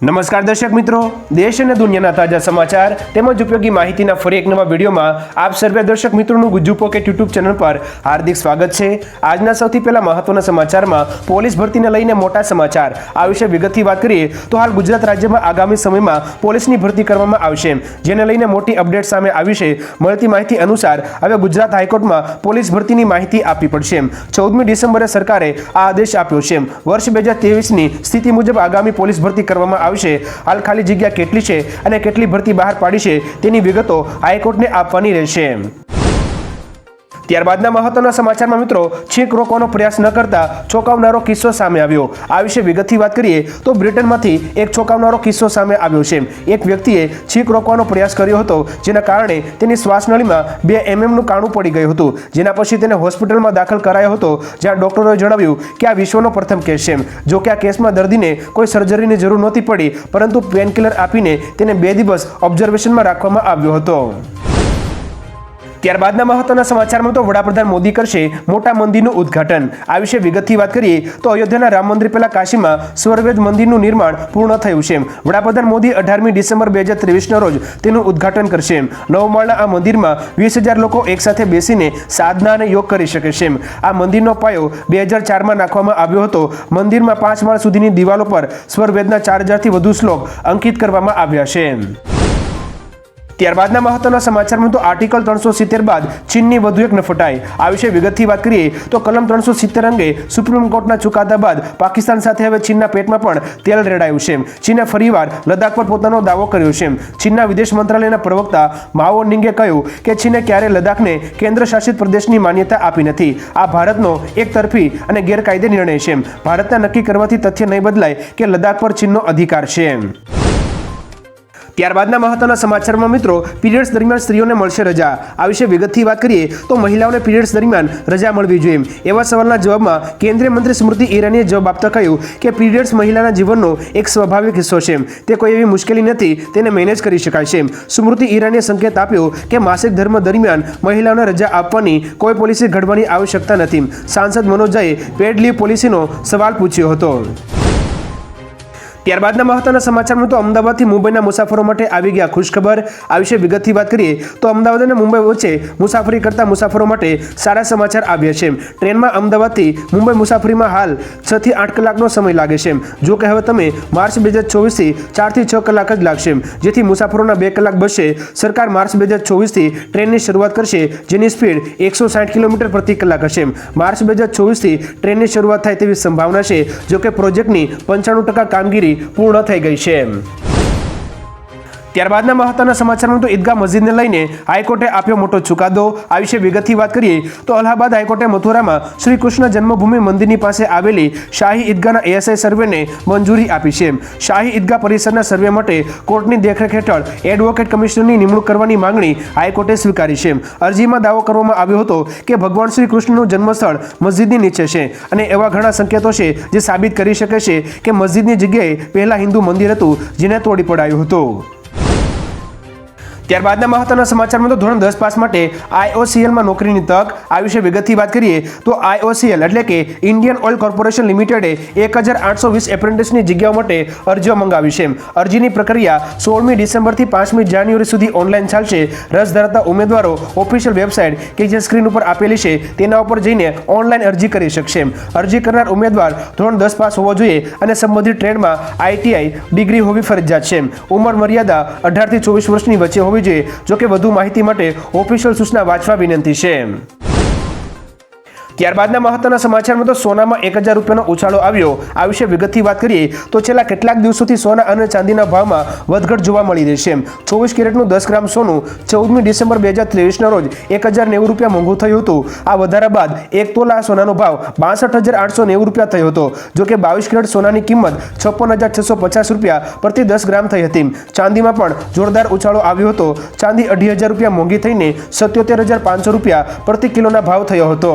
નમસ્કાર દર્શક મિત્રો, દેશ અને દુનિયાના તાજા સમાચાર તેમજ ઉપયોગી માહિતીના ફરી એક નવા વિડીયોમાં આપ સર્વે દર્શક મિત્રોનું ગુજ્જુ પોકેટ યુટ્યુબ ચેનલ પર હાર્દિક સ્વાગત છે. આજના સૌથી પહેલા મહત્વના સમાચારમાં પોલીસ ભરતીને લઈને મોટા સમાચાર. આ વિશે વિગતથી વાત કરીએ તો હાલ ગુજરાત રાજ્યમાં આગામી સમયમાં પોલીસની ભરતી કરવામાં આવશે. જેને લઈને મોટી અપડેટ સામે આવી છે. મળતી માહિતી અનુસાર હવે ગુજરાત હાઈકોર્ટમાં પોલીસ ભરતીની માહિતી આપવી પડશે. ચૌદમી ડિસેમ્બરે સરકારે આ આદેશ આપ્યો છે. વર્ષ બે હજાર સ્થિતિ મુજબ આગામી પોલીસ ભરતી કરવામાં આવશે હાલ ખાલી જગ્યા કેટલી છે અને કેટલી ભરતી બહાર પાડી છે તેની વિગતો હાઈકોર્ટને આપવાની રહેશે. ત્યારબાદના મહત્વના સમાચારમાં મિત્રો, છીંક રોકવાનો પ્રયાસ ન કરતા ચોંકાવનારો કિસ્સો સામે આવ્યો. આ વિશે વિગતથી વાત કરીએ તો બ્રિટનમાંથી એક ચોંકાવનારો કિસ્સો સામે આવ્યો છે. એક વ્યક્તિએ છીંક રોકવાનો પ્રયાસ કર્યો હતો, જેના કારણે તેની શ્વાસનળીમાં બે એમએમનું કાણું પડી ગયું હતું. જેના પછી તેને હોસ્પિટલમાં દાખલ કરાયો હતો, જ્યાં ડોક્ટરોએ જણાવ્યું કે આ વિશ્વનો પ્રથમ કેસ છે. જો કે આ કેસમાં દર્દીને કોઈ સર્જરીની જરૂર નહોતી પડી, પરંતુ પેનકિલર આપીને તેને બે દિવસ ઓબ્ઝર્વેશનમાં રાખવામાં આવ્યો હતો. ત્યારબાદના મહત્વના સમાચારમાં તો વડાપ્રધાન મોદી કરશે મોટા મંદિરનું ઉદ્ઘાટન. આ વિશે વિગતથી વાત કરીએ તો અયોધ્યાના રામ મંદિર પહેલા કાશીમાં સ્વર્વેદ મંદિરનું નિર્માણ પૂર્ણ થયું છે. વડાપ્રધાન મોદી અઢારમી ડિસેમ્બર બે હજાર ત્રેવીસના રોજ તેનું ઉદ્ઘાટન કરશે. નવ માળના આ મંદિરમાં વીસ હજાર લોકો એકસાથે બેસીને સાધના અને યોગ કરી શકે છે. આ મંદિરનો પાયો બે હજાર ચારમાં નાખવામાં આવ્યો હતો. મંદિરમાં પાંચ માળ સુધીની દિવાલો પર સ્વરવેદના ચાર હજારથી વધુ શ્લોક અંકિત કરવામાં આવ્યા છે. ત્યારબાદના મહત્વના સમાચારમાં તો આર્ટિકલ ત્રણસો સિત્તેર બાદ ચીનની વધુ એક નફટાઈ આ વિશે વિગતથી વાત કરીએ તો કલમ ત્રણસો સિત્તેર અંગે સુપ્રીમ કોર્ટના ચુકાદા બાદ પાકિસ્તાન સાથે હવે ચીનના પેટમાં પણ તેલ રેડાયું છે. ચીને ફરીવાર લદ્દાખ પર પોતાનો દાવો કર્યો છે. ચીનના વિદેશ મંત્રાલયના પ્રવક્તા માઓ નિંગે કહ્યું કે ચીને ક્યારે લદ્દાખને કેન્દ્ર શાસિત પ્રદેશની માન્યતા આપી નથી. આ ભારતનો એક તરફી અને ગેરકાયદે નિર્ણય છે. ભારતના નક્કી કરવાથી તથ્ય નહીં બદલાય કે લદ્દાખ પર ચીનનો અધિકાર છે. ત્યારબાદના મહત્વના સમાચારમાં મિત્રો, પીરિયડ્સ દરમિયાન સ્ત્રીઓને મળશે રજા. આ વિશે વિગતથી વાત કરીએ તો મહિલાઓને પીરિયડ્સ દરમિયાન રજા મળવી જોઈએ એવા સવાલના જવાબમાં કેન્દ્રીય મંત્રી સ્મૃતિ ઈરાનીએ જવાબ આપતા કહ્યું કે પીરિયડ્સ મહિલાના જીવનનો એક સ્વાભાવિક હિસ્સો છે તે કોઈ એવી મુશ્કેલી નથી, તેને મેનેજ કરી શકાય છે સ્મૃતિ ઈરાનીએ સંકેત આપ્યો કે માસિક ધર્મ દરમિયાન મહિલાઓને રજા આપવાની કોઈ પોલિસી ઘડવાની આવશ્યકતા નથી સાંસદ મનોજાએ પેડ લીવ પોલિસીનો સવાલ પૂછ્યો હતો. ત્યારબાદના મહત્વના સમાચારમાં તો અમદાવાદથી મુંબઈના મુસાફરો માટે આવી ગયા ખુશખબર. આ વિશે વિગતથી વાત કરીએ તો અમદાવાદ અને મુંબઈ વચ્ચે મુસાફરી કરતા મુસાફરો માટે સારા સમાચાર આવ્યા છે. ટ્રેનમાં અમદાવાદથી મુંબઈ મુસાફરીમાં હાલ છ થી આઠ કલાકનો સમય લાગે છે. જો કે હવે તમે માર્ચ બે હજાર ચોવીસથી ચારથી છ કલાક જ લાગશે. જેથી મુસાફરોના બે કલાક બચશે. સરકાર માર્ચ બે હજાર ચોવીસથી ટ્રેનની શરૂઆત કરશે, જેની સ્પીડ એકસો સાઠ કિલોમીટર પ્રતિ કલાક હશે. માર્ચ બે હજાર ચોવીસથી ટ્રેનની શરૂઆત થાય તેવી સંભાવના છે. જો કે પ્રોજેક્ટની પંચાણું ટકા કામગીરી પૂર્ણ થઈ ગઈ છે. ત્યારબાદના મહત્વના સમાચારમાં તો ઈદગાહ મસ્જિદને લઈને હાઈકોર્ટે આપ્યો મોટો ચુકાદો. આ વિશે વિગતથી વાત કરીએ તો અલ્હાબાદ હાઈકોર્ટે મથુરામાં શ્રી કૃષ્ણ જન્મભૂમિ મંદિરની પાસે આવેલી શાહી ઈદગાહના એએસઆઈ સર્વેને મંજૂરી આપી છે. શાહી ઈદગાહ પરિસરના સર્વે માટે કોર્ટની દેખરેખ હેઠળ એડવોકેટ કમિશનરની નિમણૂક કરવાની માંગણી હાઈકોર્ટે સ્વીકારી છે. અરજીમાં દાવો કરવામાં આવ્યો હતો કે ભગવાન શ્રી કૃષ્ણનું જન્મસ્થળ મસ્જિદની નીચે છે અને એવા ઘણા સંકેતો છે જે સાબિત કરી શકે છે કે મસ્જિદની જગ્યાએ પહેલા હિન્દુ મંદિર હતું, જેને તોડી પડાયું હતું. ત્યારબાદના મહત્વના સમાચારમાં તો ધોરણ દસ પાસ માટે આઈઓસીએલમાં નોકરીની તક, આ વિશે વિગતથી વાત કરીએ તો આઈઓસીએલ એટલે કે ઇન્ડિયન ઓઇલ કોર્પોરેશન લિમિટેડે એક હજાર આઠસો વીસ એપ્રેન્ટિસની જગ્યાઓ માટે અરજીઓ મંગાવી છે. અરજીની પ્રક્રિયા સોળમી ડિસેમ્બરથી પાંચમી જાન્યુઆરી સુધી ઓનલાઈન ચાલશે. રસ ધરાવતા ઉમેદવારો ઓફિશિયલ વેબસાઇટ કે જે સ્ક્રીન ઉપર આપેલી છે તેના ઉપર જઈને ઓનલાઈન અરજી કરી શકશે. અરજી કરનાર ઉમેદવાર ધોરણ દસ પાસ હોવો જોઈએ અને સંબંધિત ટ્રેડમાં આઈટીઆઈ ડિગ્રી હોવી ફરજિયાત છે. ઉંમર મર્યાદા અઢારથી ચોવીસ વર્ષની વચ્ચે હોવી જોઈએ જોકે વધુ માહિતી માટે ઓફિશિયલ સૂચના વાંચવા વિનંતી છે. ત્યારબાદના મહત્વના સમાચારમાં તો સોનામાં એક હજાર રૂપિયાનો ઉછાળો આવ્યો. આ વિશે વિગતથી વાત કરીએ તો છેલ્લા કેટલાક દિવસોથી સોના અને ચાંદીના ભાવમાં વધઘટ જોવા મળી રહી છે. ચોવીસ કેરેટનું દસ ગ્રામ સોનું ચૌદમી ડિસેમ્બર બે હજાર ત્રેવીસના રોજ એક હજાર નેવું રૂપિયા મોંઘું થયું હતું. આ વધારા બાદ એક તોલા સોનાનો ભાવ બાસઠ હજાર આઠસો નેવું રૂપિયા થયો હતો. જોકે બાવીસ કેરેટ સોનાની કિંમત છપ્પન હજાર છસો પચાસ રૂપિયા પ્રતિ દસ ગ્રામ થઈ હતી. ચાંદીમાં પણ જોરદાર ઉછાળો આવ્યો હતો. ચાંદી અઢી હજાર રૂપિયા મોંઘી થઈને સત્યોતેર હજાર પાંચસો રૂપિયા પ્રતિ કિલોના ભાવ થયો હતો.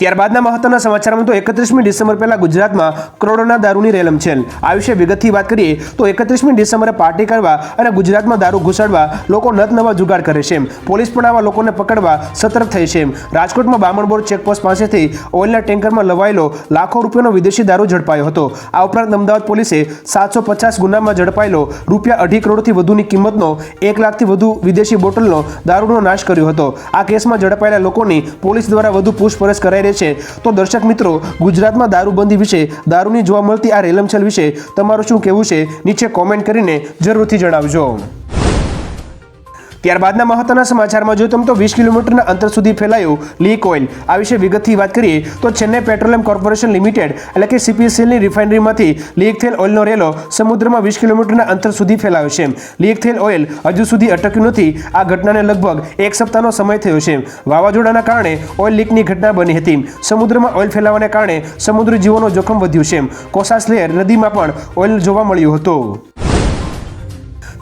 ત્યારબાદના મહત્વના સમાચારમાં તો એકત્રીસમી ડિસેમ્બર પહેલા ગુજરાતમાં કરોડોના દારૂની રેલમ છે. આ વિશે વિગતથી વાત કરીએ તો એકત્રીસમી ડિસેમ્બરે પાર્ટી કરવા અને ગુજરાતમાં દારૂ ઘુસાડવા લોકો નત નવા જુગાડ કરે છે. પોલીસ પણ આવા લોકોને પકડવા સતર્ક થઈ છે. રાજકોટમાં બામણબોર ચેકપોસ્ટ પાસેથી ઓઇલના ટેન્કરમાં લવાયેલો લાખો રૂપિયાનો વિદેશી દારૂ ઝડપાયો હતો. આ ઉપરાંત અમદાવાદ પોલીસે સાતસો પચાસ ગુનામાં ઝડપાયેલો રૂપિયા અઢી કરોડથી વધુની કિંમતનો એક લાખથી વધુ વિદેશી બોટલનો દારૂનો નાશ કર્યો હતો. આ કેસમાં ઝડપાયેલા લોકોની પોલીસ દ્વારા વધુ પૂછપરછ કરાઈ રહી છે. તો દર્શક મિત્રો, ગુજરાતમાં દારૂબંધી વિશે, દારૂની જોવા મળતી આ રેલમછેલ વિશે તમારું શું કહેવું છે? નીચે કોમેન્ટ કરીને જરૂરથી જણાવજો. ત્યારબાદના મહત્વના સમાચારમાં જો તમે તો વીસ કિલોમીટરના અંતર સુધી ફેલાયું લીક ઓઇલ. આ વિશે વિગતથી વાત કરીએ તો ચેન્નઈ પેટ્રોલિયમ કોર્પોરેશન લિમિટેડ એટલે કે સીપીસીએલની રિફાઇનરીમાંથી લીક થયેલ ઓઇલનો રેલો સમુદ્રમાં વીસ કિલોમીટરના અંતર સુધી ફેલાયો છે. લીક થયેલ ઓઇલ હજુ સુધી અટક્યું નથી. આ ઘટનાને લગભગ એક સપ્તાહનો સમય થયો છે. વાવાઝોડાના કારણે ઓઇલ લીકની ઘટના બની હતી. સમુદ્રમાં ઓઇલ ફેલાવાને કારણે સમુદ્રી જીવોનો જોખમ વધ્યું છે. કોસાસ લહેર નદીમાં પણ ઓઇલ જોવા મળ્યું હતું.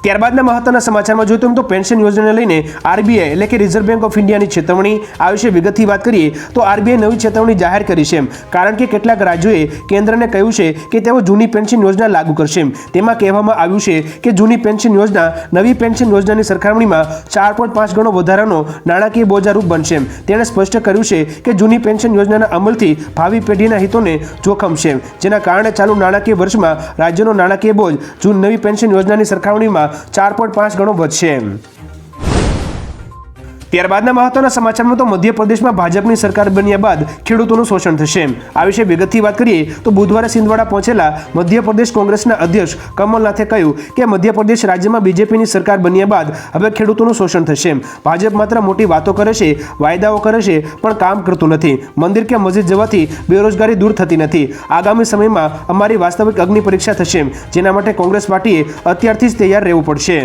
ત્યારબાદના મહત્વના સમાચારમાં જોઈએ તો પેન્શન યોજનાને લઈને આરબીઆઈ એટલે કે રિઝર્વ બેંક ઓફ ઇન્ડિયાની ચેતવણી આ વિશે વિગતથી વાત કરીએ તો આરબીઆઈ નવી ચેતવણી જાહેર કરી છે કારણ કે કેટલાક રાજ્યોએ કેન્દ્રને કહ્યું છે કે તેઓ જૂની પેન્શન યોજના લાગુ કરશે તેમાં કહેવામાં આવ્યું છે કે જૂની પેન્શન યોજના નવી પેન્શન યોજનાની સરખામણીમાં ચાર પોઈન્ટ પાંચ ગણો વધારાનો નાણાકીય બોજારૂપ બનશે તેણે સ્પષ્ટ કર્યું છે કે જૂની પેન્શન યોજનાના અમલથી ભાવિ પેઢીના હિતોને જોખમ છે જેના કારણે ચાલુ નાણાકીય વર્ષમાં રાજ્યનો નાણાકીય બોજ જૂન નવી પેન્શન યોજનાની સરખામણીમાં ચાર પોઈન્ટ પાંચ ગણો વધશે ત્યારબાદના મહત્વના સમાચારમાં તો મધ્યપ્રદેશમાં ભાજપની સરકાર બન્યા બાદ ખેડૂતોનું શોષણ થશે. આ વિશે વિગતથી વાત કરીએ તો બુધવારે સિંધવાડા પહોંચેલા મધ્યપ્રદેશ કોંગ્રેસના અધ્યક્ષ કમલનાથે કહ્યું કે મધ્યપ્રદેશ રાજ્યમાં બીજેપીની સરકાર બન્યા બાદ હવે ખેડૂતોનું શોષણ થશે. ભાજપ માત્ર મોટી વાતો કરે છે, વાયદાઓ કરે છે, પણ કામ કરતું નથી. મંદિર કે મસ્જિદ જવાથી બેરોજગારી દૂર થતી નથી. આગામી સમયમાં અમારી વાસ્તવિક અગ્નિ પરીક્ષા થશે. જેના માટે કોંગ્રેસ પાર્ટીએ અત્યારથી જ તૈયાર રહેવું પડશે.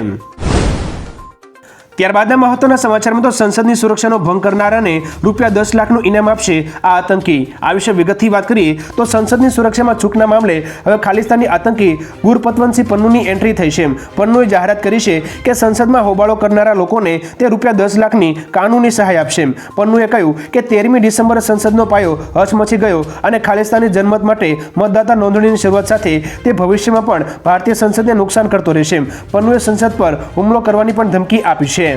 ત્યારબાદના મહત્વના સમાચારમાં તો સંસદની સુરક્ષાનો ભંગ કરનારાને રૂપિયા દસ લાખનું ઇનામ આપશે આ આતંકી. આ વિશે વિગતથી વાત કરીએ તો સંસદની સુરક્ષામાં ચૂકના મામલે હવે ખાલિસ્તાની આતંકી ગુરપતવંતસિંહ પન્નુની એન્ટ્રી થઈ છે. પન્નુએ જાહેરાત કરી છે કે સંસદમાં હોબાળો કરનારા લોકોને તે રૂપિયા દસ લાખની કાનૂની સહાય આપશે. પન્નુએ કહ્યું કે તેરમી ડિસેમ્બરે સંસદનો પાયો હચમચી ગયો અને ખાલિસ્તાની જનમત માટે મતદાતા નોંધણીની શરૂઆત સાથે તે ભવિષ્યમાં પણ ભારતીય સંસદને નુકસાન કરતો રહેશે. પન્નુએ સંસદ પર હુમલો કરવાની પણ ધમકી આપી છે.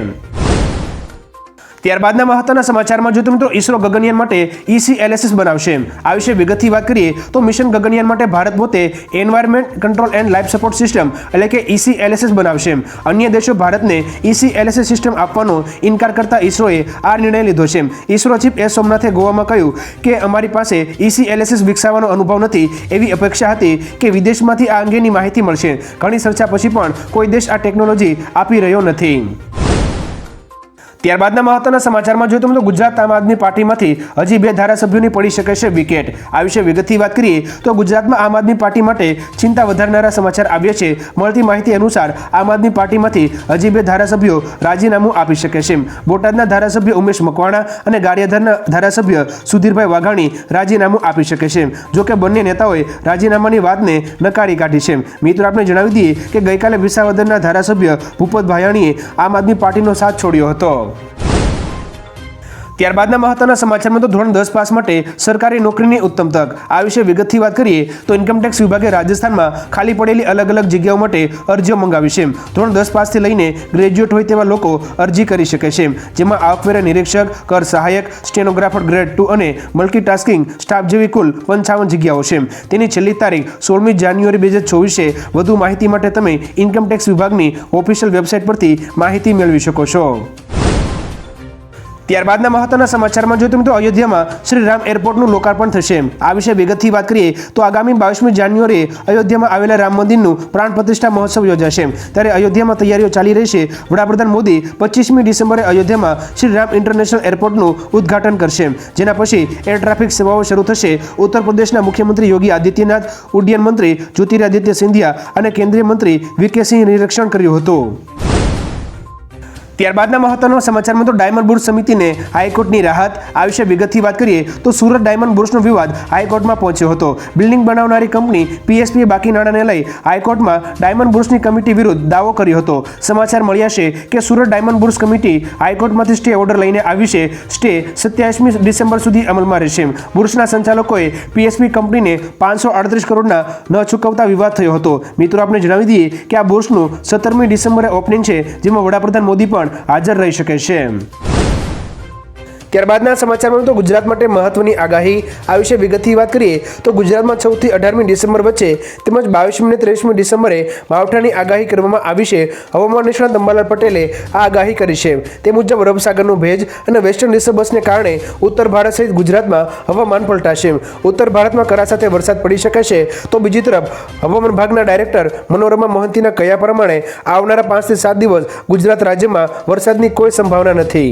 ત્યારબાદના મહત્વના સમાચારમાં જો મિત્રો, ઈસરો ગગનયાન માટે ઈસીએલએસએસ બનાવશે. આ વિશે વિગતથી વાત કરીએ તો મિશન ગગનયાન માટે ભારત પોતે environment control and life support system એટલે કે ઈસીએલએસએસ બનાવશે. અન્ય દેશો ભારતને ઈસીએલએસએસ સિસ્ટમ આપવાનો ઇનકાર કરતા ઈસરોએ આ નિર્ણય લીધો છે. ઈસરો ચીફ એસ સોમનાથે ગોવામાં કહ્યું કે, અમારી પાસે ઈસીએલએસએસ વિકસાવવાનો અનુભવ નથી. એવી અપેક્ષા હતી કે વિદેશમાંથી આ અંગેની માહિતી મળશે. ઘણી ચર્ચા પછી પણ કોઈ દેશ આ ટેકનોલોજી આપી રહ્યો નથી. ત્યારબાદના મહત્વના સમાચારમાં જોઈએ તો ગુજરાત આમ આદમી પાર્ટીમાંથી હજી બે ધારાસભ્યોની પડી શકે છે વિકેટ. આ વિશે વિગતથી વાત કરીએ તો ગુજરાતમાં આમ આદમી પાર્ટી માટે ચિંતા વધારનારા સમાચાર આવ્યા છે. મળતી માહિતી અનુસાર આમ આદમી પાર્ટીમાંથી હજી બે ધારાસભ્યો રાજીનામું આપી શકે છે. બોટાદના ધારાસભ્ય ઉમેશ મકવાણા અને ગારિયાધારના ધારાસભ્ય સુધીરભાઈ વાઘાણી રાજીનામું આપી શકે છે. જોકે બંને નેતાઓએ રાજીનામાની વાતને નકારી કાઢી છે. મિત્રો, આપણે જણાવી દઈએ કે ગઈકાલે વિસાવદરના ધારાસભ્ય ભૂપત ભાયાણીએ આમ આદમી પાર્ટીનો સાથ છોડ્યો હતો. ત્યારબાદના મહત્વના સમાચારમાં તો ધોરણ દસ પાસ માટે સરકારી નોકરીની ઉત્તમ તક. આ વિશે વિગતથી વાત કરીએ તો ઇન્કમટેક્સ વિભાગે રાજસ્થાનમાં ખાલી પડેલી અલગ અલગ જગ્યાઓ માટે અરજીઓ મંગાવી છે. ધોરણ દસ પાસથી લઈને ગ્રેજ્યુએટ હોય તેવા લોકો અરજી કરી શકે છે. જેમાં આવકવેરા નિરીક્ષક, કર સહાયક સ્ટેનોગ્રાફર ગ્રેડ ટુ અને મલ્ટીટાસ્કિંગ સ્ટાફ જેવી કુલ પંચાવન જગ્યાઓ છે. તેની છેલ્લી તારીખ સોળમી જાન્યુઆરી બે હજાર ચોવીસે. વધુ માહિતી માટે તમે ઇન્કમટેક્સ વિભાગની ઓફિશિયલ વેબસાઇટ પરથી માહિતી મેળવી શકો છો. ત્યારબાદના મહત્વના સમાચારમાં જોઈએ તો અયોધ્યામાં શ્રી રામ એરપોર્ટનું લોકાર્પણ થશે. આ વિશે વિગતથી વાત કરીએ તો આગામી બાવીસમી જાન્યુઆરીએ અયોધ્યામાં આવેલા રામ મંદિરનું પ્રાણ પ્રતિષ્ઠા મહોત્સવ યોજાશે. ત્યારે અયોધ્યામાં તૈયારીઓ ચાલી રહી છે. વડાપ્રધાન મોદી પચીસમી ડિસેમ્બરે અયોધ્યામાં શ્રી રામ ઇન્ટરનેશનલ એરપોર્ટનું ઉદ્ઘાટન કરશે. જેના પછી એર ટ્રાફિક સેવાઓ શરૂ થશે. ઉત્તર પ્રદેશના મુખ્યમંત્રી યોગી આદિત્યનાથ, ઉડ્ડયન મંત્રી જ્યોતિરાદિત્ય સિંધિયા અને કેન્દ્રીય મંત્રી વીકે સિંહ નિરીક્ષણ કર્યું હતું. ત્યારબાદના મહત્વના સમાચારમાં તો ડાયમંડ બુર્સ સમિતિને હાઈકોર્ટની રાહત આ વિશે વિગતથી વાત કરીએ તો સુરત ડાયમંડ બુર્સનો વિવાદ હાઈકોર્ટમાં પહોંચ્યો હતો. બિલ્ડિંગ બનાવનારી કંપની પીએસપીએ બાકી નાણાંને લઈ હાઈકોર્ટમાં ડાયમંડ બુર્સની કમિટી વિરુદ્ધ દાવો કર્યો હતો. સમાચાર મળ્યા છે કે સુરત ડાયમંડ બુર્સ કમિટી હાઈકોર્ટમાંથી સ્ટે ઓર્ડર લઈને આવી છે. સ્ટે સત્યાવીસમી ડિસેમ્બર સુધી અમલમાં રહેશે. બુર્સના સંચાલકોએ પીએસપી કંપનીને પાંચસો અડત્રીસ કરોડના ન ચૂકવતા વિવાદ થયો હતો. મિત્રો આપણે જણાવી દઈએ કે આ બુર્સનું સત્તરમી ડિસેમ્બરે ઓપનિંગ છે, જેમાં વડાપ્રધાન મોદી પણ હાજર રહી શકે છે. ત્યારબાદના સમાચારમાં તો ગુજરાત માટે મહત્વની આગાહી આ વિશે વિગતથી વાત કરીએ તો ગુજરાતમાં ચૌદથી અઢારમી ડિસેમ્બર વચ્ચે તેમજ બાવીસમી અને ત્રેવીસમી ડિસેમ્બરે માવઠાની આગાહી કરવામાં આવી છે. હવામાન નિષ્ણાત અંબાલાલ પટેલે આ આગાહી કરી છે. તે મુજબ અરબસાગરનું ભેજ અને વેસ્ટર્ન ડિસ્ટર્બન્સને કારણે ઉત્તર ભારત સહિત ગુજરાતમાં હવામાન પલટાશે. ઉત્તર ભારતમાં કરા સાથે વરસાદ પડી શકે છે. તો બીજી તરફ હવામાન વિભાગના ડાયરેક્ટર મનોરમા મોહંતીના કહ્યા પ્રમાણે આવનારા પાંચથી સાત દિવસ ગુજરાત રાજ્યમાં વરસાદની કોઈ સંભાવના નથી.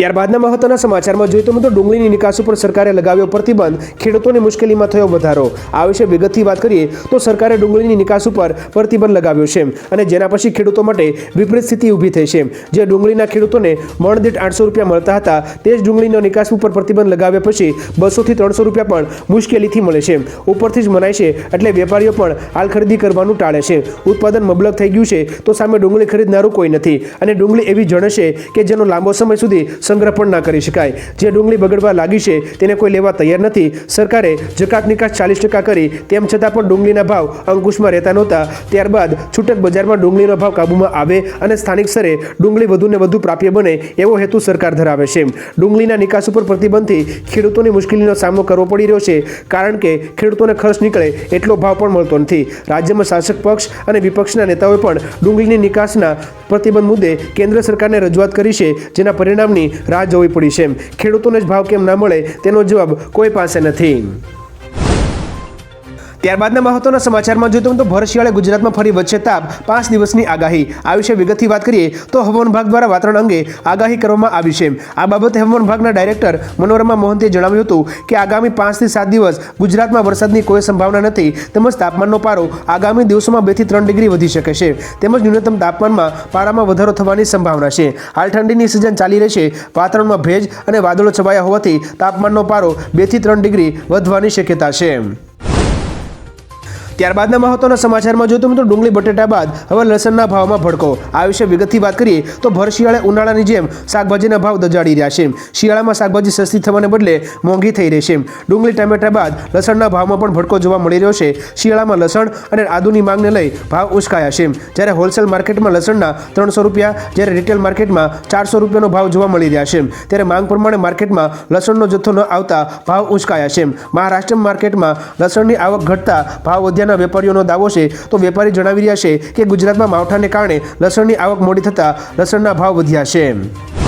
ત્યારબાદના મહત્વના સમાચારમાં જોઈએ તો મિત્રો ડુંગળીની નિકાસ ઉપર સરકારે લગાવ્યો પ્રતિબંધ. ખેડૂતોની મુશ્કેલીમાં થયો વધારો. આ વિશે વિગતથી વાત કરીએ તો સરકારે ડુંગળીની નિકાસ ઉપર પ્રતિબંધ લગાવ્યો છે અને જેના પછી ખેડૂતો માટે વિપરીત સ્થિતિ ઊભી થઈ છે. જે ડુંગળીના ખેડૂતોને મણ દીઠ આઠસો રૂપિયા મળતા હતા, તે જ ડુંગળીનો નિકાસ ઉપર પ્રતિબંધ લગાવ્યા પછી બસોથી ત્રણસો રૂપિયા પણ મુશ્કેલીથી મળે છે. ઉપરથી જ મનાય છે એટલે વેપારીઓ પણ હાલ ખરીદી કરવાનું ટાળે છે. ઉત્પાદન મબલક થઈ ગયું છે તો સામે ડુંગળી ખરીદનારું કોઈ નથી અને ડુંગળી એવી જણ કે જેનો લાંબો સમય સુધી સંગ્રહ પણ ના કરી શકાય. જે ડુંગળી બગડવા લાગી છે, તેને કોઈ લેવા તૈયાર નથી. સરકારે જકાત નિકાસ ચાલીસ ટકા કરી, તેમ છતાં પણ ડુંગળીના ભાવ અંકુશમાં રહેતા નહોતા. ત્યારબાદ છૂટક બજારમાં ડુંગળીનો ભાવ કાબૂમાં આવે અને સ્થાનિક સ્તરે ડુંગળી વધુને વધુ પ્રાપ્ય બને એવો હેતુ સરકાર ધરાવે છે. ડુંગળીના નિકાસ ઉપર પ્રતિબંધથી ખેડૂતોની મુશ્કેલીનો સામનો કરવો પડી રહ્યો છે, કારણ કે ખેડૂતોને ખર્ચ નીકળે એટલો ભાવ પણ મળતો નથી. રાજ્યમાં શાસક પક્ષ અને વિપક્ષના નેતાઓએ પણ ડુંગળીની નિકાસના પ્રતિબંધ મુદ્દે કેન્દ્ર સરકારને રજૂઆત કરી છે, જેના પરિણામની રાહ જોવી પડી છે. ખેડૂતોને જ ભાવ કેમ ના મળે તેનો જવાબ કોઈ પાસે નથી. ત્યારબાદના મહત્વના સમાચારમાં જોઈએ તો ભર શિયાળે ગુજરાતમાં ફરી વધશે તાપ પાંચ દિવસની આગાહી. આ વિશે વિગતથી વાત કરીએ તો હવામાન વિભાગ દ્વારા વાતાવરણ અંગે આગાહી કરવામાં આવી છે. આ બાબતે હવામાન વિભાગના ડાયરેક્ટર મનોરમા મોહંતીએ જણાવ્યું હતું કે આગામી પાંચથી સાત દિવસ ગુજરાતમાં વરસાદની કોઈ સંભાવના નથી, તેમજ તાપમાનનો પારો આગામી દિવસોમાં બેથી ત્રણ ડિગ્રી વધી શકે છે. તેમજ ન્યૂનતમ તાપમાનમાં પારામાં વધારો થવાની સંભાવના છે. હાલ ઠંડીની સિઝન ચાલી રહેશે વાતાવરણમાં ભેજ અને વાદળો છવાયા હોવાથી તાપમાનનો પારો બેથી ત્રણ ડિગ્રી વધવાની શક્યતા છે. ત્યારબાદના મહત્વના સમાચારમાં જોઈએ તો ડુંગળી બટેટા બાદ હવે લસણના ભાવમાં ભડકો. આ વિશે વિગતથી વાત કરીએ તો ભર શિયાળે ઉનાળાની જેમ શાકભાજીના ભાવ દજાડી રહ્યા છે. શિયાળામાં શાકભાજી સસ્તી થવાને બદલે મોંઘી થઈ રહી છે. ડુંગળી, ટામેટા બાદ લસણના ભાવમાં પણ ભડકો જોવા મળી રહ્યો છે. શિયાળામાં લસણ અને આદુની માંગને લઈ ભાવ ઉચકાયા છે. જ્યારે હોલસેલ માર્કેટમાં લસણના ત્રણસો રૂપિયા, જ્યારે રિટેલ માર્કેટમાં ચારસો રૂપિયાનો ભાવ જોવા મળી રહ્યા છે. ત્યારે માંગ પ્રમાણે માર્કેટમાં લસણનો જથ્થો ન આવતા ભાવ ઉચકાયા છે. મહારાષ્ટ્ર માર્કેટમાં લસણની આવક ઘટતા ભાવ વધ્યાના વેપારીઓનો દાવો છે, તો વેપારી જણાવી રહ્યા છે કે ગુજરાતમાં માવઠાને કારણે લસણની આવક મોડી થતાં લસણના ભાવ વધ્યા છે.